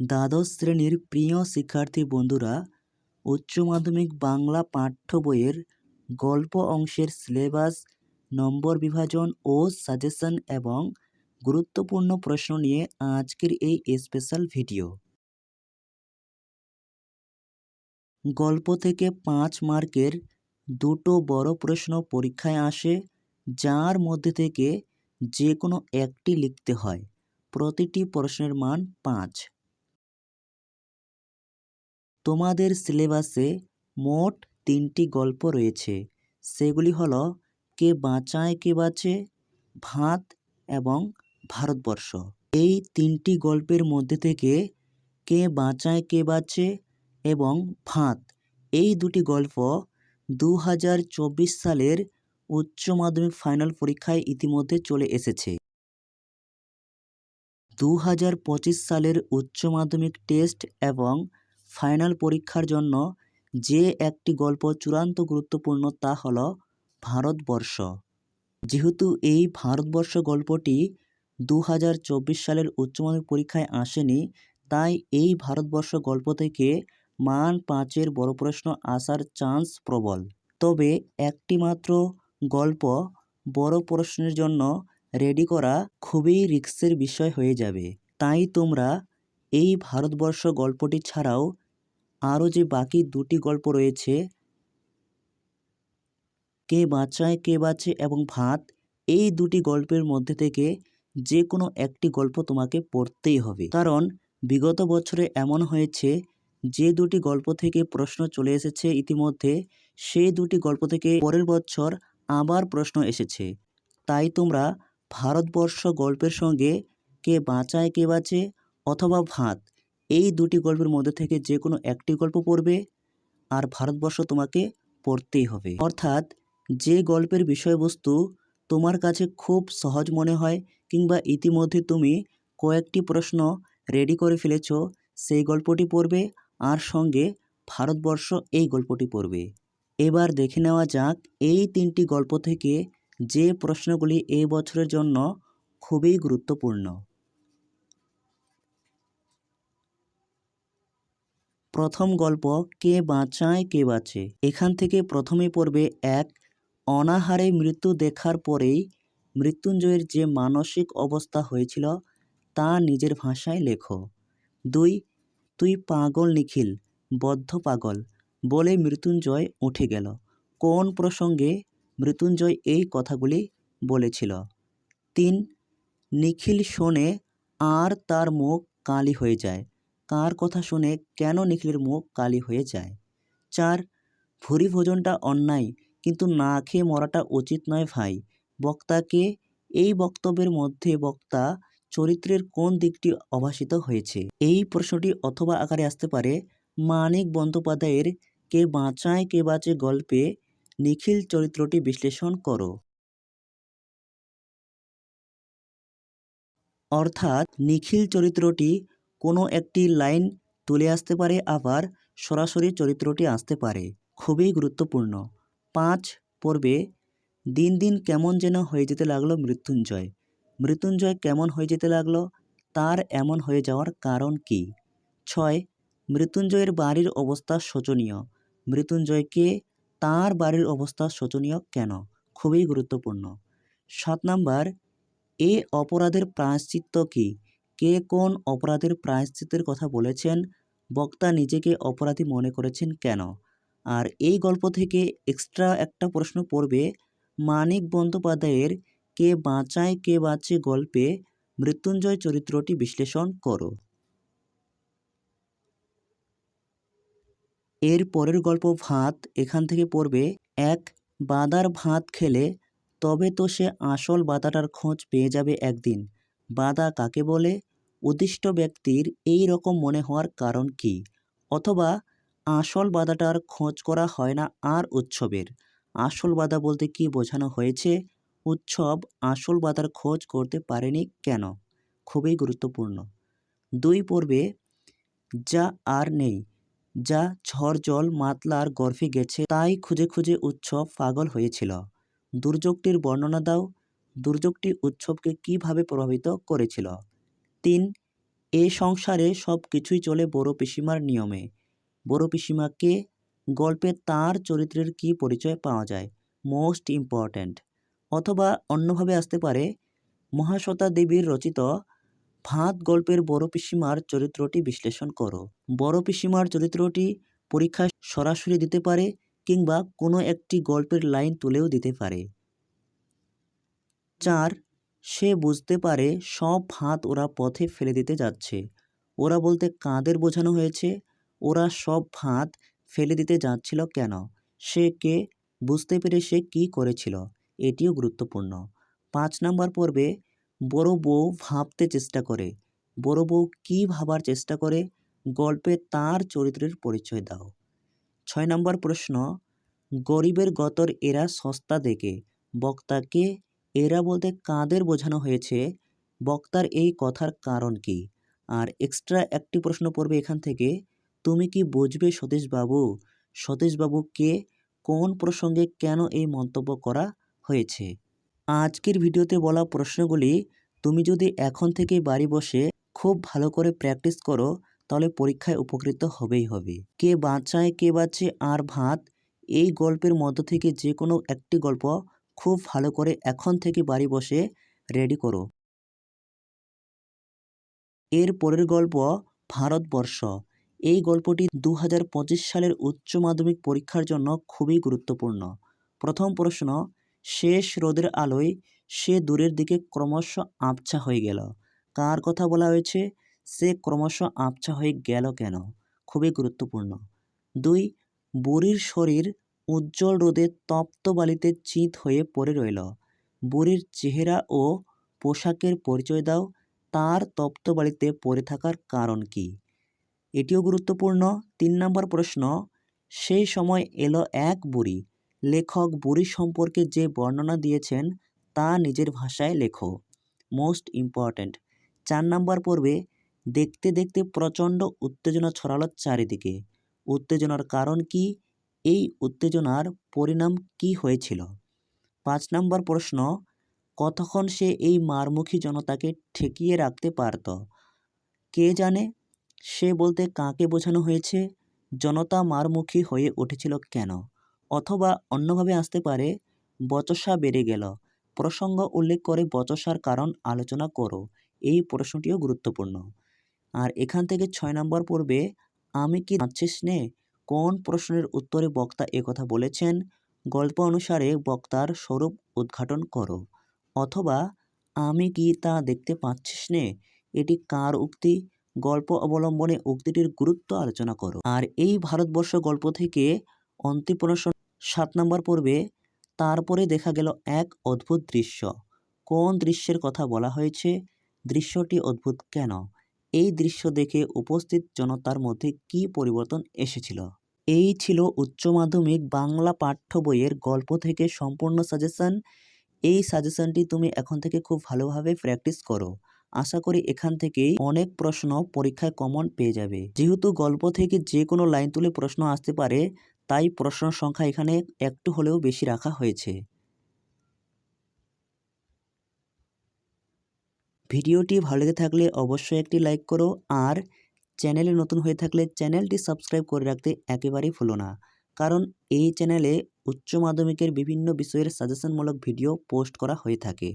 দ্বাদশ শ্রেণির প্রিয় শিক্ষার্থী বন্ধুরা, উচ্চ মাধ্যমিক বাংলা পাঠ্য বইয়ের গল্প অংশের সিলেবাস, নম্বর বিভাজন ও সাজেশন এবং গুরুত্বপূর্ণ প্রশ্ন নিয়ে আজকের এই স্পেশাল ভিডিও। গল্প থেকে পাঁচ মার্কের দুটো বড় প্রশ্ন পরীক্ষায় আসে, যার মধ্যে থেকে যে কোনো একটি লিখতে হয়। প্রতিটি প্রশ্নের মান পাঁচ। তোমাদের সিলেবাসে মোট তিনটি গল্প রয়েছে। সেগুলি হলো, কে বাঁচায়, কে বাঁচে, ভাত এবং ভারতবর্ষ। এই তিনটি গল্পের মধ্যে থেকে, কে বাঁচায়, কে বাঁচে এবং ভাত, এই দুটি গল্প দু হাজার চব্বিশ সালের উচ্চ মাধ্যমিক ফাইনাল পরীক্ষায় ইতিমধ্যে চলে এসেছে। দু হাজার পঁচিশ সালের উচ্চ মাধ্যমিক টেস্ট এবং ফাইনাল পরীক্ষার জন্য যে একটি গল্প চূড়ান্ত গুরুত্বপূর্ণ তা হল ভারতবর্ষ। যেহেতু এই ভারতবর্ষ গল্পটি দু হাজার চব্বিশ সালের উচ্চ মাধ্যমিক পরীক্ষায় আসেনি, তাই এই ভারতবর্ষ গল্প থেকে মান পাঁচের বড় প্রশ্ন আসার চান্স প্রবল। তবে একটি মাত্র গল্প বড় প্রশ্নের জন্য রেডি করা খুবই রিস্কের বিষয় হয়ে যাবে। তাই তোমরা এই ভারতবর্ষ গল্পটি ছাড়াও আরও যে বাকি দুটি গল্প রয়েছে, কে বাঁচায়, কে বাঁচে এবং ভাত, এই দুটি গল্পের মধ্যে থেকে যে কোনো একটি গল্প তোমাকে পড়তেই হবে। কারণ বিগত বছরে এমন হয়েছে, যে দুটি গল্প থেকে প্রশ্ন চলে এসেছে ইতিমধ্যে, সেই দুটি গল্প থেকে পরের বছর আবার প্রশ্ন এসেছে। তাই তোমরা ভারতবর্ষ গল্পের সঙ্গে কে বাঁচায়, কে বাঁচে অথবা ভাত এই দুটি গল্পের মধ্যে থেকে যে কোনো একটি গল্প পড়বে আর ভারতবর্ষ তোমাকে পড়তেই হবে। অর্থাৎ যে গল্পের বিষয়বস্তু তোমার কাছে খুব সহজ মনে হয় কিংবা ইতিমধ্যে তুমি কয়েকটি প্রশ্ন রেডি করে ফেলেছ, সেই গল্পটি পড়বে আর সঙ্গে ভারতবর্ষ এই গল্পটি পড়বে। এবার দেখে নেওয়া যাক এই তিনটি গল্প থেকে যে প্রশ্নগুলি এই বছরের জন্য খুবই গুরুত্বপূর্ণ। প্রথম গল্প, কে বাঁচায়, কে বাঁচে। এখান থেকে প্রথমে পড়বে এক, অনাহারে মৃত্যু দেখার পরেই মৃত্যুঞ্জয়ের যে মানসিক অবস্থা হয়েছিল, তা নিজের ভাষায় লেখো। দুই, তুই পাগল নিখিল, বদ্ধ পাগল বলে মৃত্যুঞ্জয় উঠে গেল। কোন প্রসঙ্গে মৃত্যুঞ্জয় এই কথাগুলি বলেছিল? তিন, নিখিল শোনে আর তার মুখ কালি হয়ে যায়। কার কথা শুনে কেন নিখিলের মুখ কালি হয়ে যায়? চার, ভুরি ভোজনটা অন্যায়, কিন্তু না খেয়ে মরাটা উচিত নয় ভাই। বক্তাকে এই বক্তব্যের মধ্যে বক্তা চরিত্রের কোন দিকটি অভাসিত হয়েছে? এই প্রশ্নটি অথবা আকারে আসতে পারে, মানিক বন্দ্যোপাধ্যায়ের কে বাঁচায় কে বাঁচে গল্পে নিখিল চরিত্রটি বিশ্লেষণ করো। অর্থাৎ নিখিল চরিত্রটি কোনো একটি লাইন তুলে আসতে পারে, আবার সরাসরি চরিত্রটি আসতে পারে। খুবই গুরুত্বপূর্ণ। পাঁচ, পর্বে দিন দিন কেমন যেন হয়ে যেতে লাগল মৃত্যুঞ্জয়। মৃত্যুঞ্জয় কেমন হয়ে যেতে লাগল? তার এমন হয়ে যাওয়ার কারণ কি? ছয়, মৃত্যুঞ্জয়ের বাড়ির অবস্থা শোচনীয়। মৃত্যুঞ্জয়কে তার বাড়ির অবস্থা শোচনীয় কেন? খুবই গুরুত্বপূর্ণ। সাত নাম্বার, এ অপরাধের প্রায়শ্চিত্ত কী? কে কোন অপরাধের প্রায়শ্চিত্তের কথা বলেছেন? বক্তা নিজেকে অপরাধী মনে করেছেন কেন? আর এই গল্প থেকে এক্সট্রা একটা প্রশ্ন পড়বে, মানিক বন্দ্যোপাধ্যায়ের কে বাঁচায়, কে বাঁচে গল্পে মৃত্যুঞ্জয় চরিত্রটি বিশ্লেষণ করো। এর পরের গল্প ভাত, এখান থেকে পড়বে, এক বাদার ভাত খেলে তবে তো সে আসল বাদাটার খোঁজ পেয়ে যাবে একদিন। বাদা কাকে বলে? উদ্দিষ্ট ব্যক্তির এই রকম মনে হওয়ার কারণ কি? অথবা আসল বাদাটার খোঁজ করা হয় না আর উৎসবের? আসল বাধা বলতে কি বোঝানো হয়েছে? উৎসব আসল বাদার খোঁজ করতে পারেনি কেন? খুবই গুরুত্বপূর্ণ। দুই পর্বে, যা আর নেই, যা ঝড় জল মাতলার গর্ভে গেছে, তাই খুঁজে খুঁজে উৎসব পাগল হয়েছিল। দুর্যোগটির বর্ণনা দাও। দুর্যোগটি উৎসবকে কীভাবে প্রভাবিত করেছিল? তিন, এ সংসারে সব কিছুই চলে বড় পিসিমার নিয়মে। বড় পিসিমাকে গল্পে তার চরিত্রের কি পরিচয় পাওয়া যায়? Most important. অথবা অন্যভাবে আসতে পারে, মহাশ্বেতা দেবীর রচিত ভাত গল্পের বড় পিসিমার চরিত্রটি বিশ্লেষণ করো। বড় পিসিমার চরিত্রটি পরীক্ষায় সরাসরি দিতে পারে কিংবা কোনো একটি গল্পের লাইন তুলেও দিতে পারে। চার সে বুঝতে পারে সব ভাত ওরা পথে ফেলে দিতে যাচ্ছে। ওরা বলতে কাদের বোঝানো হয়েছে? ওরা সব ভাত ফেলে দিতে যাচ্ছিল কেন? সে কে? বুঝতে পেরে সে কী করেছিল? এটিও গুরুত্বপূর্ণ। পাঁচ নাম্বার পর্বে বড় বউ ভাবতে চেষ্টা করে। বড় বউ কী ভাবার চেষ্টা করে? গল্পে তার চরিত্রের পরিচয় দাও। ছয় নম্বর প্রশ্ন, গরিবের গতর এরা সস্তা দেখে বক্তাকে এরা বলতে কাদের বোঝানো হয়েছে? বক্তার এই কথার কারণ কি? আর এক্সট্রা একটি প্রশ্ন পড়বে এখান থেকে, তুমি কি বুঝবে সতীশবাবু? কে? কোন প্রসঙ্গে কেন এই মন্তব্য করা হয়েছে? আজকের ভিডিওতে বলা প্রশ্নগুলি, তুমি যদি এখন থেকে বাড়ি বসে খুব ভালো করে প্র্যাকটিস করো, তাহলে পরীক্ষায় উপকৃত হবেই হবে। কে বাঁচায়, কে বাঁচে, আর ভাত, এই গল্পের মধ্য থেকে যে কোনো একটি গল্প খুব ভালো করে এখন থেকে বাড়ি বসে রেডি করো। এর পরের গল্প ভারতবর্ষ। এই গল্পটি দু হাজার পঁচিশ সালের উচ্চ মাধ্যমিক পরীক্ষার জন্য খুবই গুরুত্বপূর্ণ। প্রথম প্রশ্ন, শেষ রোদের আলোয় সে দূরের দিকে ক্রমশ আবছা হয়ে গেল। কার কথা বলা হয়েছে? সে ক্রমশ আবছা হয়ে গেল কেন? খুবই গুরুত্বপূর্ণ। দুই, বুড়ির শরীর উজ্জ্বল রোদে তপ্ত বালিতে চিত হয়ে পড়ে রইল। বুড়ির চেহারা ও পোশাকের পরিচয় দাও, তার তপ্ত বালিতে পড়ে থাকার কারণ কি? এটিও গুরুত্বপূর্ণ। তিন নম্বর প্রশ্ন, সেই সময় এলো এক বুড়ি। লেখক বুড়ি সম্পর্কে যে বর্ণনা দিয়েছেন, তা নিজের ভাষায় লেখো। Most important. চার নাম্বার পর্বে, দেখতে দেখতে প্রচণ্ড উত্তেজনা ছড়ালো চারিদিকে। উত্তেজনার কারণ কি? এই উত্তেজনার পরিণাম কি হয়েছিল? পাঁচ নম্বর প্রশ্ন, কতক্ষণ সে এই মারমুখী জনতাকে ঠেকিয়ে রাখতে পারত? কে জানে? সে বলতে কাকে বোঝানো হয়েছে? জনতা মারমুখী হয়ে উঠেছিল কেন? অথবা অন্যভাবে আসতে পারে, বচসা বেড়ে গেল। প্রসঙ্গ উল্লেখ করে বচসার কারণ আলোচনা করো। এই প্রশ্নটিও গুরুত্বপূর্ণ। আর এখান থেকে ছয় নম্বর পড়বে আমি কি নাচছিস নে কোন প্রশ্নের উত্তরে বক্তা একথা বলেছেন? গল্প অনুসারে বক্তার স্বরূপ উদ্ঘাটন করো। অথবা, আমি কি তা দেখতে পাচ্ছিস নে? এটি কার উক্তি? গল্প অবলম্বনে উক্তিটির গুরুত্ব আলোচনা করো। আর এই ভারতবর্ষ গল্প থেকে অন্তিম প্রশ্ন সাত নম্বর পর্বে, তারপরে দেখা গেল এক অদ্ভুত দৃশ্য। কোন দৃশ্যের কথা বলা হয়েছে? দৃশ্যটি অদ্ভুত কেন? এই দৃশ্য দেখে উপস্থিত জনতার মধ্যে কি পরিবর্তন এসেছিল? এই ছিল উচ্চ মাধ্যমিক বাংলা পাঠ্য বইয়ের গল্প থেকে সম্পূর্ণ সাজেশন এই সাজেশনটি তুমি এখন থেকে খুব ভালোভাবে প্র্যাকটিস করো। আশা করি এখান থেকেই অনেক প্রশ্ন পরীক্ষায় কমন পেয়ে যাবে। যেহেতু গল্প থেকে যে কোনো লাইন তুলে প্রশ্ন আসতে পারে, তাই প্রশ্ন সংখ্যা এখানে একটু হলেও বেশি রাখা হয়েছে। ভিডিওটি ভালো লেগে থাকলে অবশ্যই একটি লাইক করো। আর চ্যানেলে নতুন হয়ে থাকলে চ্যানেলটি সাবস্ক্রাইব করে রাখতে একেবারেই ভুলো না। কারণ এই চ্যানেলে উচ্চ মাধ্যমিকের বিভিন্ন বিষয়ের সাজেশনমূলক ভিডিও পোস্ট করা হয়ে থাকে।